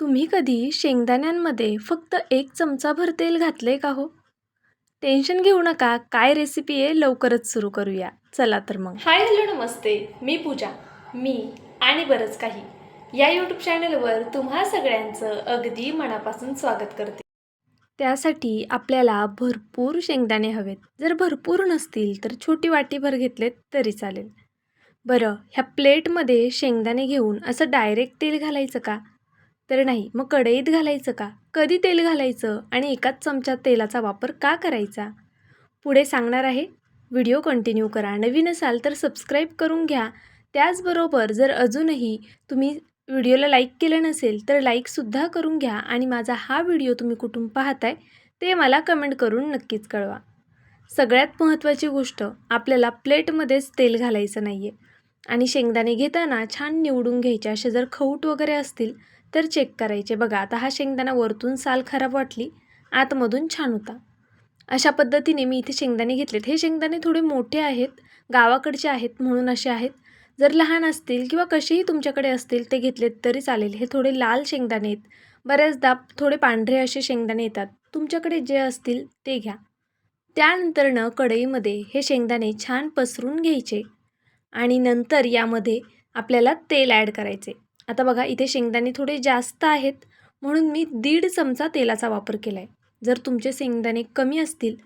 तुम्ही कधी शेंगदाण्यांमध्ये फक्त एक चमचाभर तेल घातले का हो? टेन्शन घेऊ नका काय रेसिपी आहे लवकरच सुरू करूया. चला तर मग. हाय हॅलो नमस्ते. मी पूजा. मी आणि बरंच काही. या यूट्यूब चॅनलवर तुम्हा सगळ्यांचं अगदी मनापासून स्वागत करते. त्यासाठी आपल्याला भरपूर शेंगदाणे हवेत. जर भरपूर नसतील तर छोटी वाटीभर घेतलेत तरी चालेल. बरं ह्या प्लेटमध्ये शेंगदाणे घेऊन असं डायरेक्ट तेल घालायचं का? तर नाही मग कढईत घालायचं का? कधी तेल घालायचं? आणि एकाच चमच्यात तेलाचा वापर का करायचा? पुढे सांगणार आहे. व्हिडिओ कंटिन्यू करा. नवीन असाल तर सबस्क्राईब करून घ्या. त्याचबरोबर जर अजूनही तुम्ही व्हिडिओला लाईक केलं नसेल तर लाईकसुद्धा करून घ्या आणि माझा हा व्हिडिओ तुम्ही कुठून पाहताय ते मला कमेंट करून नक्कीच कळवा. सगळ्यात महत्त्वाची गोष्ट आपल्याला प्लेटमध्येच तेल घालायचं नाही आहे आणि शेंगदाणे घेताना छान निवडून घ्यायचे. असे जर खऊट वगैरे असतील तर चेक करायचे. बघा आता हा शेंगदाणा वरतून साल खराब वाटली आतमधून छान होता. अशा पद्धतीने मी इथे शेंगदाणे घेतलेत. हे शेंगदाणे थोडे मोठे आहेत गावाकडचे आहेत म्हणून असे आहेत. जर लहान असतील किंवा कसेही तुमच्याकडे असतील ते घेतलेत तरी चालेल. हे थोडे लाल शेंगदाणे आहेत. बऱ्याचदा थोडे पांढरे असे शेंगदाणे येतात. तुमच्याकडे जे असतील ते घ्या. त्यानंतरनं कढईमध्ये हे शेंगदाणे छान पसरून घ्यायचे आणि नंतर यामध्ये आपल्याला तेल ॲड करायचे. आता बघा इथे शेंगदाणे थोडे जास्त आहेत म्हणून मी दीड चमचा तेलाचा वापर केला आहे जर तुमचे शेंगदाणे कमी असतील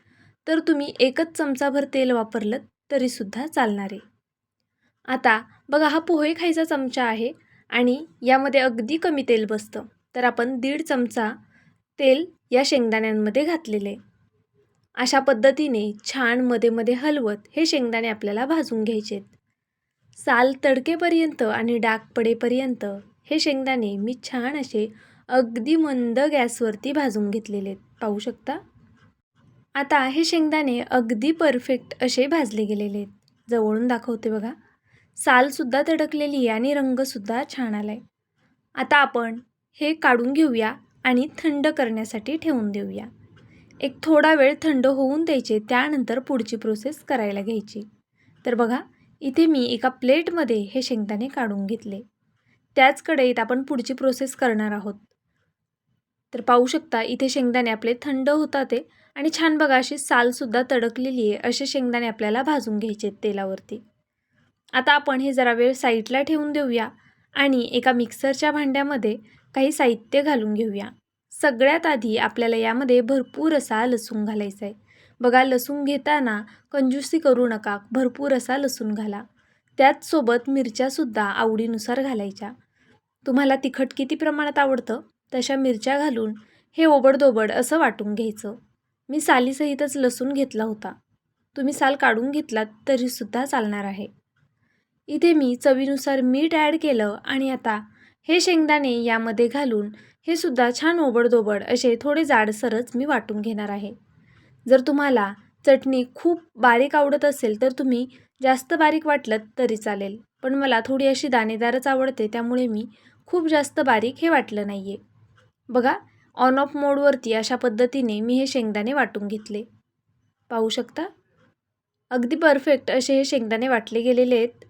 तर तुम्ही एकच चमचाभर तेल वापरलं तरीसुद्धा चालणार आहे. आता बघा हा पोहे खायचा चमचा आहे आणि यामध्ये अगदी कमी तेल बसतं. तर आपण दीड चमचा तेल या शेंगदाण्यांमध्ये घातलेले अशा पद्धतीने छानमध्ये मध्ये हलवत हे शेंगदाणे आपल्याला भाजून घ्यायचे आहेत साल तडकेपर्यंत आणि डाग पडेपर्यंत हे शेंगदाणे मी छान असे अगदी मंद गॅसवरती भाजून घेतलेले. आहेत पाहू शकता? आता हे शेंगदाणे अगदी परफेक्ट असे भाजले गेलेले. आहेत जवळून दाखवते बघा. सालसुद्धा तडकलेली आहे आणि रंगसुद्धा छान आला आहे आता आपण हे काढून घेऊया आणि थंड करण्यासाठी ठेवून देऊया. एक थोडा वेळ थंड होऊन द्यायचे त्यानंतर पुढची प्रोसेस करायला घ्यायची. तर बघा इथे मी एका प्लेटमध्ये हे शेंगदाणे काढून घेतले. त्याच कढईत आपण पुढची प्रोसेस करणार आहोत. तर पाहू शकता इथे शेंगदाणे आपले थंड होतात ते आणि छान बघा अशी सालसुद्धा तडकलेली आहे. असे शेंगदाणे आपल्याला भाजून घ्यायचे आहेत तेलावरती. आता आपण हे जरा वेळ साईडला ठेवून देऊया आणि एका मिक्सरच्या भांड्यामध्ये काही साहित्य घालून घेऊया. सगळ्यात आधी आपल्याला यामध्ये भरपूर असा लसूण घालायचा आहे. बघा लसूण घेताना कंजूसी करू नका भरपूर असा लसूण घाला. त्याचसोबत मिरच्यासुद्धा आवडीनुसार घालायच्या. तुम्हाला तिखट किती प्रमाणात आवडतं तशा मिरच्या घालून हे ओबडदोबड असं वाटून घ्यायचं. मी सालीसहितच लसूण घेतला होता. तुम्ही साल काढून घेतलात तरीसुद्धा चालणार आहे. इथे मी चवीनुसार मीठ ॲड केलं आणि आता हे शेंगदाणे यामध्ये घालून हे सुद्धा छान ओबडदोबड असे थोडे जाडसरच मी वाटून घेणार आहे. जर तुम्हाला चटणी खूप बारीक आवडत असेल तर तुम्ही जास्त बारीक वाटलं तरी चालेल. पण मला थोडी अशी दाणेदारच आवडते त्यामुळे मी खूप जास्त बारीक हे वाटलं नाही आहे बघा ऑन ऑफ मोडवरती अशा पद्धतीने मी हे शेंगदाणे वाटून घेतले. पाहू शकता? अगदी परफेक्ट असे हे शेंगदाणे वाटले गेलेले आहेत.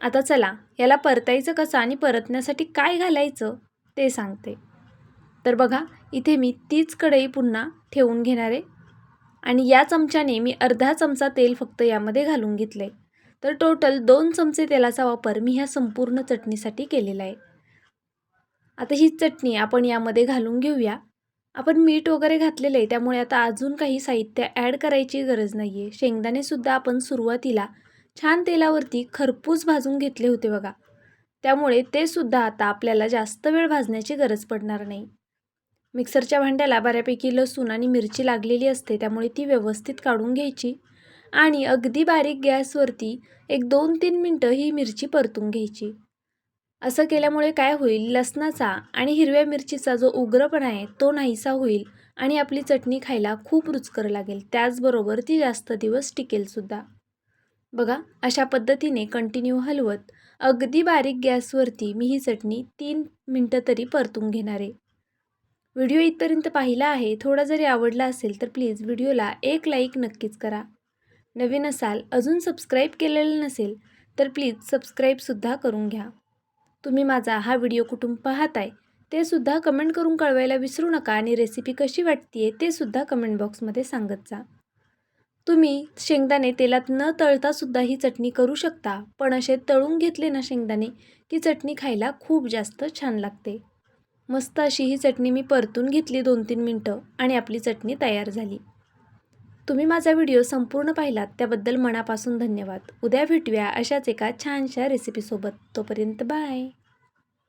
आता चला याला परतायचं कसं आणि परतण्यासाठी काय घालायचं ते सांगते. तर बघा इथे मी तीच कढई पुन्हा ठेवून घेणार आहे. आणि या चमच्याने मी अर्धा चमचा तेल फक्त यामध्ये घालून घेतलं आहे तर टोटल दोन चमचे तेलाचा वापर मी ह्या संपूर्ण चटणीसाठी केलेला आहे. आता ही चटणी आपण यामध्ये घालून घेऊया. आपण मीठ वगैरे घातलेलं आहे त्यामुळे आता अजून काही साहित्य ॲड करायची गरज नाही आहे शेंगदाणेसुद्धा आपण सुरुवातीला छान तेलावरती खरपूस भाजून घेतले होते बघा. त्यामुळे ते सुद्धा आता आपल्याला जास्त वेळ भाजण्याची गरज पडणार नाही. मिक्सरच्या भांड्याला बऱ्यापैकी लसूण आणि मिरची लागलेली असते त्यामुळे ती व्यवस्थित काढून घ्यायची आणि अगदी बारीक गॅसवरती एक दोन तीन मिनटं ही मिरची परतून घ्यायची. असं केल्यामुळे काय होईल लसणाचा आणि हिरव्या मिरचीचा जो उग्रपणा आहे तो नाहीसा होईल आणि आपली चटणी खायला खूप रुचकर लागेल त्याचबरोबर ती जास्त दिवस टिकेलसुद्धा बघा अशा पद्धतीने कंटिन्यू हलवत अगदी बारीक गॅसवरती मी ही चटणी तीन मिनटं तरी परतून घेणार. आहे व्हिडिओ इथपर्यंत पाहिला आहे थोडा जरी आवडला असेल तर प्लीज व्हिडिओला एक लाईक नक्कीच करा. नवीन असाल अजून सबस्क्राईब केलेलं नसेल तर प्लीज सबस्क्राईबसुद्धा करून घ्या. तुम्ही माझा हा व्हिडिओ कुठून पाहताय ते सुद्धा कमेंट करून कळवायला विसरू नका आणि रेसिपी कशी वाटते ते सुद्धा कमेंट बॉक्समध्ये सांगत जा. तुम्ही शेंगदाणे तेलात न तळता सुद्धा ही चटणी करू शकता पण असे तळून घेतले ना शेंगदाणे की चटणी खायला खूप जास्त छान लागते. मस्त अशी ही चटणी मी परतून घेतली दोन तीन मिनटं आणि आपली चटणी तयार झाली. तुम्ही माझा व्हिडिओ संपूर्ण पाहिलात त्याबद्दल मनापासून धन्यवाद. उद्या भेटूया अशाच एका छानशा रेसिपीसोबत तोपर्यंत बाय